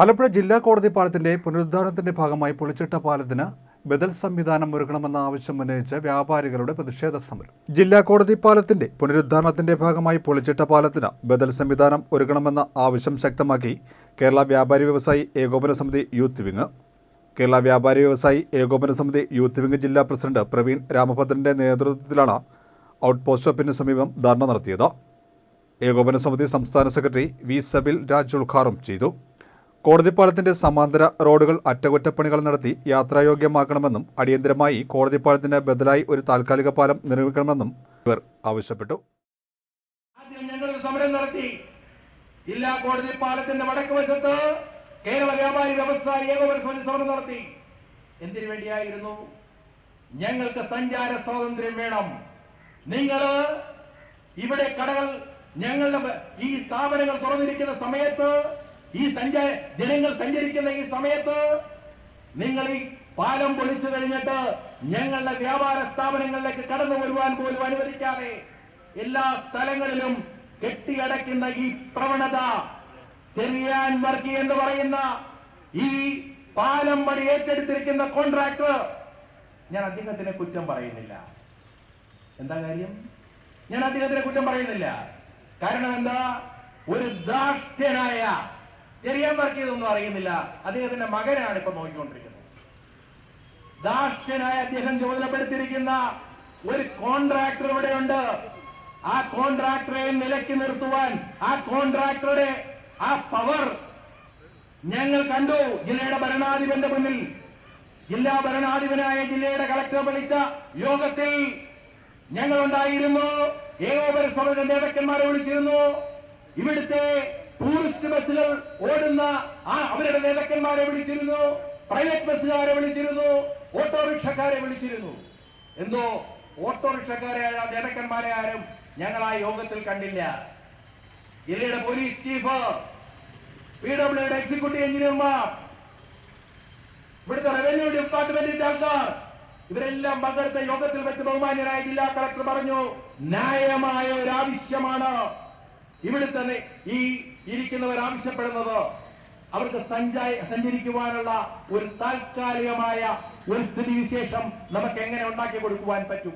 ആലപ്പുഴ ജില്ലാ കോടതി പാലത്തിന്റെ പുനരുദ്ധാരണത്തിന്റെ ഭാഗമായി പൊളിച്ചിട്ട പാലത്തിന് ബദൽ സംവിധാനം ഒരുക്കണമെന്ന ആവശ്യം ഉന്നയിച്ച് വ്യാപാരികളുടെ പ്രതിഷേധ സമരം. ജില്ലാ കോടതി പാലത്തിന്റെ പുനരുദ്ധാരണത്തിന്റെ ഭാഗമായി പൊളിച്ചിട്ട പാലത്തിന് ബദൽ സംവിധാനം ഒരുക്കണമെന്ന ആവശ്യം ശക്തമാക്കി കേരള വ്യാപാരി വ്യവസായി ഏകോപന സമിതി യൂത്ത് വിങ് കേരള വ്യാപാരി വ്യവസായി ഏകോപന സമിതി യൂത്ത് വിങ് ജില്ലാ പ്രസിഡന്റ് പ്രവീൺ രാമഭദ്രന്റെ നേതൃത്വത്തിലാണ് ഔട്ട് പോസ്റ്റ് സ്റ്റോപ്പിന് സമീപം ധർണ നടത്തിയത്. ഏകോപന സമിതി സംസ്ഥാന സെക്രട്ടറി വി സബിൽ രാജ് ഉദ്ഘാടനം ചെയ്തു. കോടതിപ്പാലത്തിന്റെ സമാന്തര റോഡുകൾ അറ്റകുറ്റപ്പണികൾ നടത്തി യാത്രായോഗ്യമാക്കണമെന്നും അടിയന്തരമായി കോടതിപ്പാലത്തിന് ബദലായി ഒരു താൽക്കാലിക പാലം നിർമ്മിക്കണമെന്നും ഇവർ ആവശ്യപ്പെട്ടു. ആദ്യം സമരം നടത്തി. കേരള വ്യാപാരി വ്യവസായി സമരം നടത്തി. എന്തിനു വേണ്ടിയായിരുന്നു? ഞങ്ങൾക്ക് സഞ്ചാര സ്വാതന്ത്ര്യം വേണം. നിങ്ങൾ ഇവിടെ കടകൾ ഞങ്ങളുടെ ഈ സ്ഥാപനങ്ങൾ തുറന്നിരിക്കുന്ന സമയത്ത് ഈ സഞ്ചാര ജനങ്ങൾ സഞ്ചരിക്കുന്ന ഈ സമയത്ത് നിങ്ങൾ ഈ പാലം പൊളിച്ചു കഴിഞ്ഞിട്ട് ഞങ്ങളുടെ വ്യാപാര സ്ഥാപനങ്ങളിലേക്ക് കടന്നു വരുവാൻ പോലും അനുവദിക്കാതെ എല്ലാ സ്ഥലങ്ങളിലും കെട്ടിയടയ്ക്കുന്ന ഈ പ്രവണത ചെറിയാൻ വർക്കി എന്ന് പറയുന്ന ഈ പാലം പണി ഏറ്റെടുത്തിരിക്കുന്ന കോൺട്രാക്ടർ ഞാൻ അദ്ദേഹത്തിനെ കുറ്റം പറയുന്നില്ല. എന്താ കാര്യം? ഞാൻ അദ്ദേഹത്തിനെ കുറ്റം പറയുന്നില്ല. കാരണം എന്താ? ഒരു ദാഷ്ട്യനായ ചെറിയാൻ പറക്കിയതൊന്നും അറിയുന്നില്ല. അദ്ദേഹത്തിന്റെ മകനാണ് ഇപ്പൊ നോക്കിക്കൊണ്ടിരിക്കുന്നത്. ദാഷ്ടനായ അദ്ദേഹം ചുമതലപ്പെടുത്തിയിരിക്കുന്ന ഒരു കോൺട്രാക്ടർ ഇവിടെയുണ്ട്. ആ കോൺട്രാക്ടറെ നിലയ്ക്ക് നിർത്തുവാൻ ആ കോൺട്രാക്ടറുടെ ആ പവർ ഞങ്ങൾ കണ്ടു. ജില്ലയുടെ ഭരണാധിപന്റെ മുന്നിൽ. ജില്ലാ ഭരണാധിപനായ ജില്ലയുടെ കളക്ടർ വിളിച്ച യോഗത്തിൽ ഞങ്ങൾ ഉണ്ടായിരുന്നു ഏകോപന സമിതി നേതാക്കന്മാരെ വിളിച്ചിരുന്നു. ഇവിടുത്തെ ബസ്സുകൾ ഓടുന്ന ആ അവരുടെ നേതാക്കന്മാരെ വിളിച്ചിരുന്നു പ്രൈവറ്റ് ബസ്സുകാരെ വിളിച്ചിരുന്നു ഓട്ടോറിക്ഷക്കാരെ വിളിച്ചിരുന്നു. എന്തോ ഓട്ടോറിക്ഷക്കാരെ നേതാക്കന്മാരെ ആരും ഞങ്ങൾ ആ യോഗത്തിൽ കണ്ടില്ല. ജില്ലയുടെ പോലീസ് ചീഫ് പി ഡബ്ല്യുടെ എക്സിക്യൂട്ടീവ് എഞ്ചിനീയർമാർ ഇവിടുത്തെ റവന്യൂ ഡിപ്പാർട്ട്മെന്റിന്റെ ആൾക്കാർ ഇവരെല്ലാം പങ്കെടുത്ത യോഗത്തിൽ വെച്ച് ബഹുമാന്യനായ ജില്ലാ കളക്ടർ പറഞ്ഞു ന്യായമായ ഒരു ആവശ്യമാണ് ഇവിടുത്തെ തന്നെ ഈ ഇരിക്കുന്നവർ ആവശ്യപ്പെടുന്നത് അവർക്ക് സഞ്ചാരി സഞ്ചരിക്കുവാനുള്ള ഒരു താൽക്കാലികമായ ഒരു സ്ഥിതിവിശേഷം നമുക്ക് എങ്ങനെ ഉണ്ടാക്കി കൊടുക്കുവാൻ പറ്റും?